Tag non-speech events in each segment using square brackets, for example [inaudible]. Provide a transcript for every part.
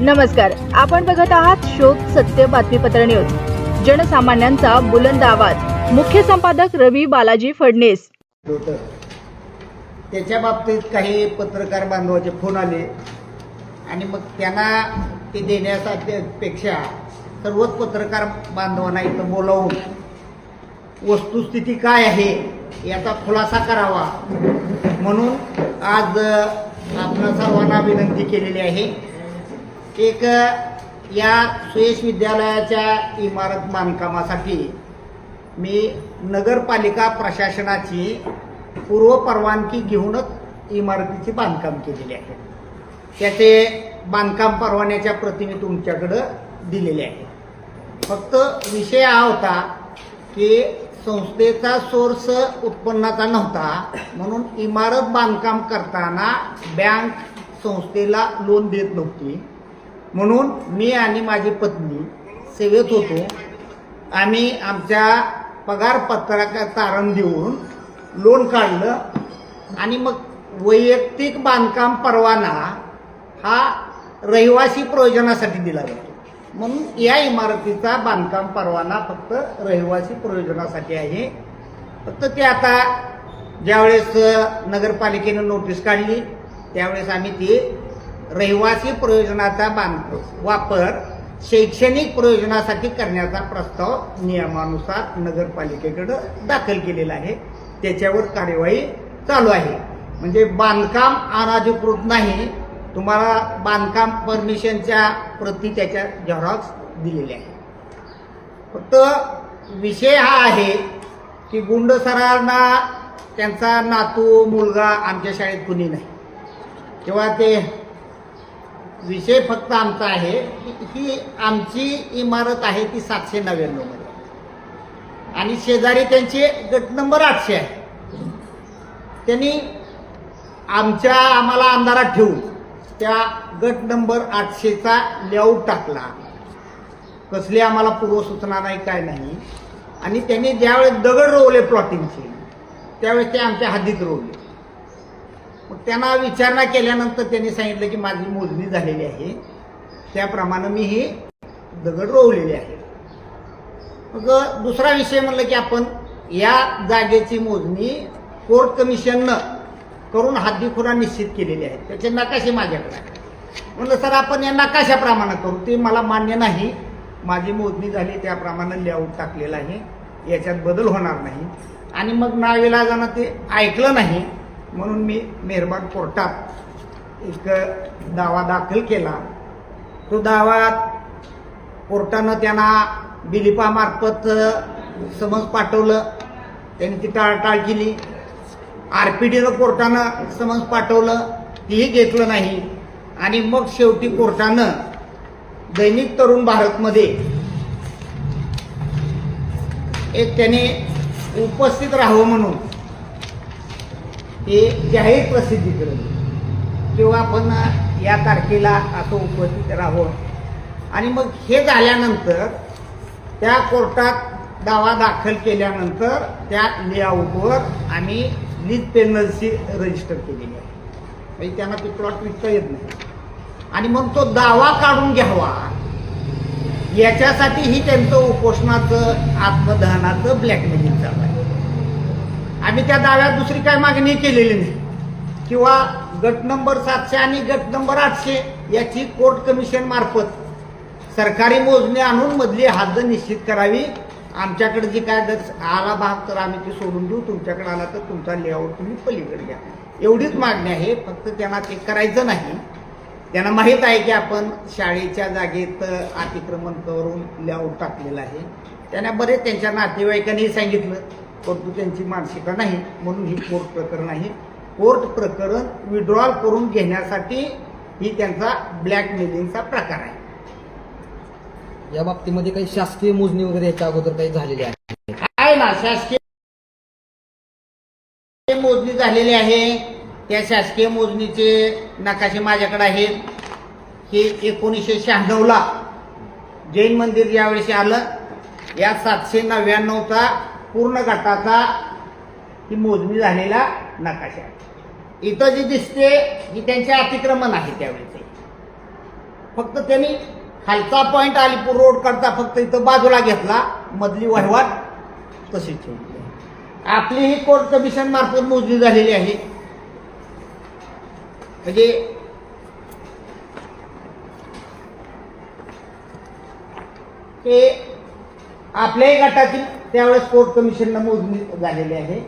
नमस्कार आपण बघत आहात शोध सत्य बातमीपत्र न्यूज. जनसामान्यांचा बुलंद आवाज. मुख्य संपादक रवी बालाजी फडणीस. होतं त्याच्या बाबतीत काही पत्रकार बांधवाचे फोन आले आणि मग त्यांना ते देण्याचा पेक्षा सर्वच पत्रकार बांधवांना इथं बोलावून वस्तुस्थिती काय आहे याचा खुलासा करावा म्हणून आज अ, सर्वांना विनंती केलेली आहे. एक या सुयश विद्यालयाच्या इमारत बांधकामासाठी मी नगरपालिका प्रशासनाची पूर्व परवानगी घेऊनच इमारतीचे बांधकाम केलेले आहे. त्याचे बांधकाम परवान्याच्या प्रती मी तुमच्याकडं दिलेले आहे. फक्त विषय हा होता की संस्थेचा सोर्स उत्पन्नाचा नव्हता म्हणून इमारत बांधकाम करताना बँक संस्थेला लोन देत नव्हती. म्हणून मी आणि माझी पत्नी सेवेत होतो. आम्ही आमच्या पगारपत्राचा तारण देऊन लोन काढलं. आणि मग वैयक्तिक बांधकाम परवाना हा रहिवासी प्रयोजनासाठी दिला जातो. म्हणून या इमारतीचा बांधकाम परवाना फक्त रहिवासी प्रयोजनासाठी आहे. फक्त ते आता ज्यावेळेस नगरपालिकेनं नोटीस काढली त्यावेळेस आम्ही ती रहिवासी प्रयोजनाचा बांध वापर शैक्षणिक प्रयोजनासाठी करण्याचा प्रस्ताव नियमानुसार नगरपालिकेकडं दाखल केलेला आहे. त्याच्यावर कार्यवाही चालू आहे. म्हणजे बांधकाम अनाधिकृत नाही. तुम्हाला बांधकाम परमिशनच्या प्रती त्याच्या झेरॉक्स दिलेल्या आहे फक्त विषय हा आहे की गुंड सरांना त्यांचा नातू मुलगा आमच्या शाळेत कुणी नाही. किंवा ते विषय फक्त आमचा आहे. की ही आमची इमारत आहे ती सातशे नव्याण्णवमध्ये आणि शेजारी त्यांचे गट नंबर आठशे आहे. त्यांनी आमच्या आम्हाला अंधारात ठेवून त्या गट नंबर आठशेचा लेआउट टाकला. कसली आम्हाला पूर्वसूचना नाही काय नाही. आणि त्यांनी ज्यावेळेस दगड रोवले प्लॉटिंगचे त्यावेळेस ते आमच्या हद्दीत रोवले. मग त्यांना विचारणा केल्यानंतर त्यांनी सांगितलं की माझी मोजणी झालेली आहे. त्याप्रमाणे मी हे दगड रोवलेली आहे मग दुसरा विषय म्हणलं की आपण या जागेची मोजणी कोर्ट कमिशननं करून हद्दीखुरा निश्चित केलेली आहे त्याचे नकाशे माझ्याकडे आहे म्हणलं सर आपण या नकाशाप्रमाणे करू. ते मला मान्य नाही. माझी मोजणी झाली त्याप्रमाणे लेआउट टाकलेलं आहे. याच्यात बदल होणार नाही. आणि मग नाविलाजानं ते ऐकलं नाही. म्हणून मी मेहरबान कोर्टात एक दावा दाखल केला. तो दावा कोर्टानं त्यांना बिलिपामार्फत समज पाठवलं. त्यांनी ती टाळटाळ केली. आर पी डीनं कोर्टानं समज पाठवलं. तीही घेतलं नाही. आणि मग शेवटी कोर्टानं दैनिक तरुण भारतमध्ये एक त्याने उपस्थित राहावं म्हणून हे जाहीर प्रसिद्धी किंवा आपण या तारखेला असं उपस्थित राहावं आणि मग हे झाल्यानंतर त्या कोर्टात दावा दाखल केल्यानंतर त्या लेआउटवर आम्ही लीज पेनल्सी रजिस्टर केलेली आहे. म्हणजे त्यांना ते प्लॉट विकता येत नाही. आणि मग तो दावा काढून घ्यावा. याच्यासाठी ही त्यांचं उपोषणाचं आत्मदहनाचं ब्लॅकमेलिंग चालू आहे. आम्ही त्या दाव्यात दुसरी काय मागणी केलेली नाही. किंवा गट नंबर सातशे आणि गट नंबर आठशे याची कोर्ट कमिशन मार्फत सरकारी मोजणी आणून मधली हद्द निश्चित करावी. आमच्याकडे जी काय जर आला भाग तर आम्ही ते सोडून देऊ. तुमच्याकडे आला तर तुमचा लेआउट तुम्ही पलीकडे घ्या. एवढीच मागणी आहे. फक्त त्यांना ते करायचं नाही. त्यांना माहीत आहे की आपण शाळेच्या जागेत अतिक्रमण करून लेआउट टाकलेलं आहे. त्यांना बरेच त्यांच्या नातेवाईकांनी सांगितलं. परंतु त्यांची मानसिकता नाही म्हणून ही कोर्ट प्रकरण आहे. कोर्ट प्रकरण विड्रॉल करून घेण्यासाठी ही त्यांचा ब्लॅकमेलिंगचा प्रकार आहे. या बाबतीमध्ये काही शासकीय मोजणी वगैरे याच्या अगोदर काही झालेली आहे? आहे ना शासकीय मोजणी झालेली आहे. त्या शासकीय मोजणीचे नकाशे माझ्याकडे आहेत. हे एकोणीसशे शहाण्णवला जैन मंदिर ज्यावेळेस आलं. या सातशे नव्याण्णवचा पूर्ण गटाचा ही मोजणी झालेला नकाशा आहे. इथं जी दिसते ही त्यांचे अतिक्रमण आहे त्यावेळेचे. फक्त त्यांनी खालचा पॉईंट अलीपूर रोड करता फक्त इथं बाजूला घेतला मधली वहिवाट तशीच ठेवली. आपली ही कोर्ट कमिशन मार्फत मोजणी झालेली आहे. म्हणजे ते आपल्याही गटातील त्यावेळेस कोर्ट कमिशननं मोजणी झालेली आहे.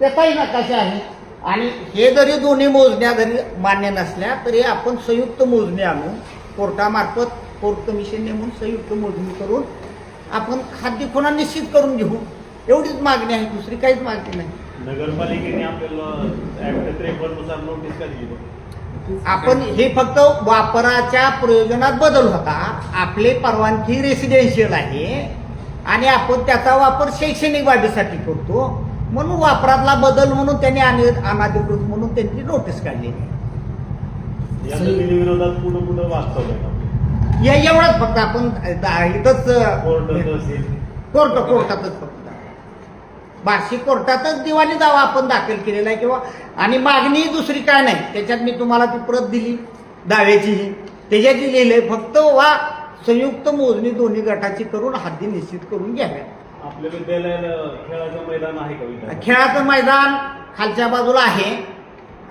त्याचाही नकाशा आहे आणि हे जरी दोन्ही मोजण्या जरी मान्य नसल्या तरी आपण संयुक्त मोजणी आणून कोर्टामार्फत कोर्ट कमिशन नेमून संयुक्त मोजणी करून आपण खाद्य खुणा निश्चित करून घेऊ. एवढीच मागणी आहे. दुसरी काहीच मागणी नाही. नगरपालिकेने आपल्याला नोटीस का? आपण हे फक्त वापराच्या प्रयोजनात बदल होता. आपले परवानगी रेसिडेन्शियल आहे. आणि आपण त्याचा वापर शैक्षणिक बाबीसाठी करतो. म्हणून वापरातला बदल म्हणून त्यांनी आणि अनाधिकृत म्हणून त्यांची नोटीस काढलेली आहे. या वास्तव एवढंच फक्त आपण दा- इथंच कोर्ट कोर्टातच फक्त. बार्शी कोर्टातच दिवाणी दावा आपण दाखल केलेला आहे किंवा आणि मागणी दुसरी काय नाही? त्याच्यात मी तुम्हाला ती प्रत दिली. दाव्याचीही. त्याच्यात लिहिलंय फक्त वा संयुक्त मोजणी दोन्ही गटाची करून हद्दी निश्चित करून घ्याव्या. आपल्या विद्यालयाला खेळाचं मैदान आहे का विद्यालयात? खेळाचं मैदान खालच्या बाजूला आहे.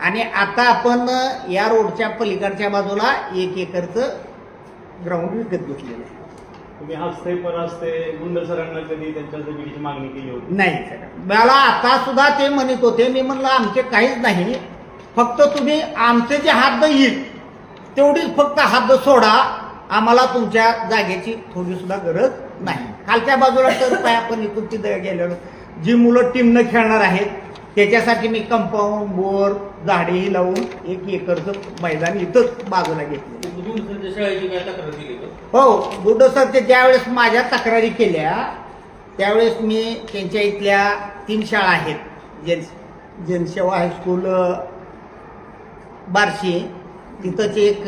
आणि आता आपण या रोडच्या पलीकडच्या बाजूला एक एकरचं ग्राउंड विकत घेतलेलं आहे. तुम्ही हस्ते परहस्ते गुंड सरांना कधी त्यांच्या जमिनीची मागणी केली होती? नाही मला आता सुद्धा ते म्हणत होते मी म्हणलं आमचे काहीच नाही. फक्त तुम्ही आमचे जे हद्द येईल तेवढीच फक्त हद्द सोडा. आम्हाला तुमच्या जागेची थोडी सुद्धा गरज नाही. खालच्या बाजूला तर [laughs] काय आपण इथून तिथं गेलेलो. जी मुलं टीमनं खेळणार आहेत त्याच्यासाठी मी कंपाऊंड बोर झाडेही लावून एक एकरचं मैदान इथंच बाजूला घेतलं. हो बुड्ड सर ते ज्यावेळेस माझ्या तक्रारी केल्या त्यावेळेस मी त्यांच्या इथल्या तीन शाळा आहेत. जन जनसेवा हायस्कूल बार्शी तिथंच एक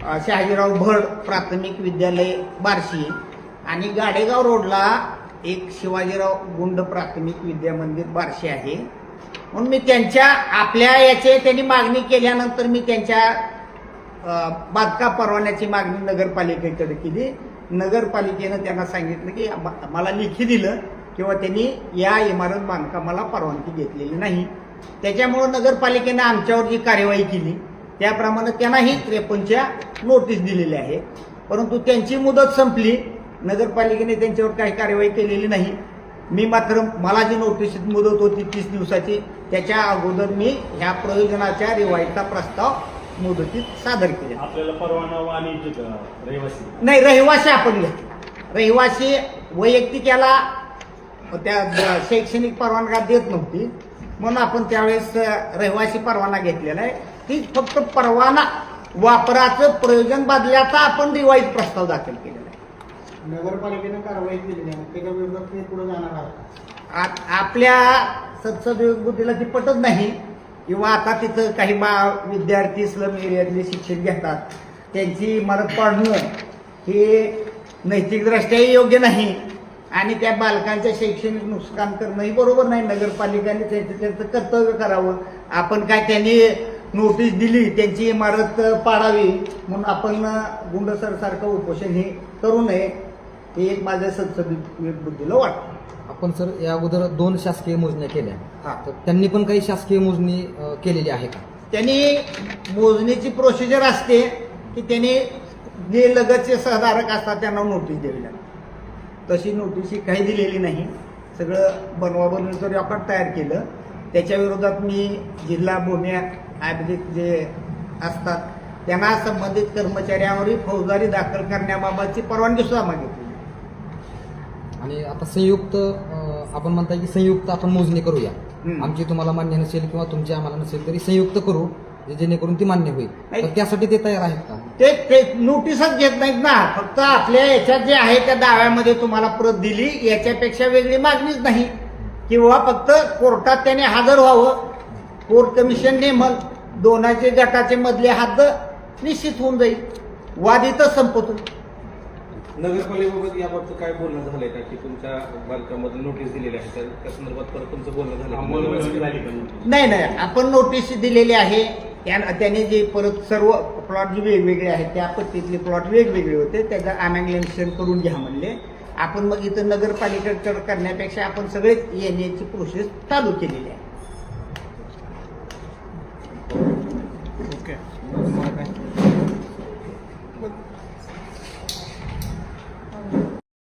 शहाजीराव भड प्राथमिक विद्यालय बार्शी आणि गाडेगाव रोडला एक शिवाजीराव गुंड प्राथमिक विद्या मंदिर बार्शी आहे. म्हणून मी त्यांच्या आपल्या याचे त्यांनी मागणी केल्यानंतर मी त्यांच्या अ, बांधकाम परवान्याची मागणी नगरपालिकेकडे केली. नगरपालिकेनं त्यांना सांगितलं की मला लिखी दिलं किंवा त्यांनी या इमारत बांधकामाला परवानगी घेतलेली नाही. त्याच्यामुळं नगरपालिकेनं आमच्यावर जी कार्यवाही केली त्याप्रमाणे त्यांनाही त्रेपन्नच्या नोटीस दिलेली आहे. परंतु त्यांची मुदत संपली. नगरपालिकेने त्यांच्यावर काही कार्यवाही केलेली नाही. मी मात्र मला जी नोटीस मुदत होती तीस दिवसाची त्याच्या अगोदर मी ह्या प्रयोजनाच्या रिवाईचा प्रस्ताव मुदतीत सादर केला. आपल्याला परवाना रहिवासी. नाही रहिवासी आपण घेतला. रहिवासी वैयक्तिक याला त्या शैक्षणिक परवानगा देत नव्हती. म्हणून आपण त्यावेळेस रहिवासी परवाना घेतलेला आहे. ती फक्त परवाना वापराचं प्रयोजन बदल्याचा आपण रिवाईज प्रस्ताव दाखल केलेला आहे. नगरपालिकेने कारवाई केली नाही त्याच्या विरोधात पुढे जाणार आहात? आ- आपल्या सत्सद बुद्धीला ती पटत नाही. किंवा आता तिथं काही बा विद्यार्थी स्लम एरियातले शिक्षण घेतात. त्यांची इमारत पाडणं हे नैतिकदृष्ट्याही योग्य नाही. आणि त्या बालकांच्या शैक्षणिक नुकसान करणंही बरोबर नाही. नगरपालिकेने त्यांचं त्यांचं कर्तव्य करावं. आपण काय त्यांनी नोटीस दिली त्यांची इमारत पाडावी म्हणून आपण गुंडसरसारखं उपोषण हे करू नये हे एक माझ्या सत्सद बुद्धीला वाटतं. आपण सर या अगोदर दोन शासकीय मोजण्या केल्या. हा. तर त्यांनी पण काही शासकीय मोजणी अ, केलेली आहे का? त्यांनी मोजणीची प्रोसिजर असते की त्यांनी जे लगतचे सहधारक असतात त्यांना नोटीस द्यावी लागते. तशी नोटीस ही काही दिलेली नाही. सगळं बनवा बनवीचं रेकॉर्ड तयार केलं त्याच्या विरोधात मी जिल्हा भूमी आयुर्वेदिक जे असतात त्यांना संबंधित कर्मचाऱ्यांवरही फौजदारी दाखल करण्याबाबतची परवानगी सुद्धा मागितली. आणि आता संयुक्त अ, आपण म्हणताय की संयुक्त आपण मोजणी करूया. हम्म. आमची तुम्हाला मान्य नसेल किंवा तुमची आम्हाला नसेल तरी संयुक्त करू जे- जेणेकरून ती मान्य होईल. नाही. तर त्यासाठी ते तयार आहेत का? ते ते नोटीसच घेत नाहीत ना. फक्त आपल्या याच्यात जे आहे त्या दाव्यामध्ये तुम्हाला प्रत दिली याच्यापेक्षा वेगळी मागणीच नाही. किंवा फक्त कोर्टात त्याने हजर व्हावं. कोर्ट कमिशन नेमल दोनाचे गटाचे मधले हद्द निश्चित होऊन जाईल. वाद इथं संपतो. नगरपालिकेबाबत याबाबत काय बोलणं झालंय? का की तुमच्या बांधकामामध्ये नोटीस दिलेली आहे. तर त्या संदर्भात परत तुमचं बोलणं झालं नाही. नाही. आपण नोटीस दिलेली आहे. त्या- त्याने जे परत सर्व प्लॉट जे वेगवेगळे आहेत त्या पद्धतीतले प्लॉट वेगवेगळे होते. त्याचं अमॅग्लेशन करून घ्या म्हणले. आपण मग इथं नगरपालिकेकडे करण्यापेक्षा आपण सगळेच येण्याची प्रोसेस चालू केलेली आहे.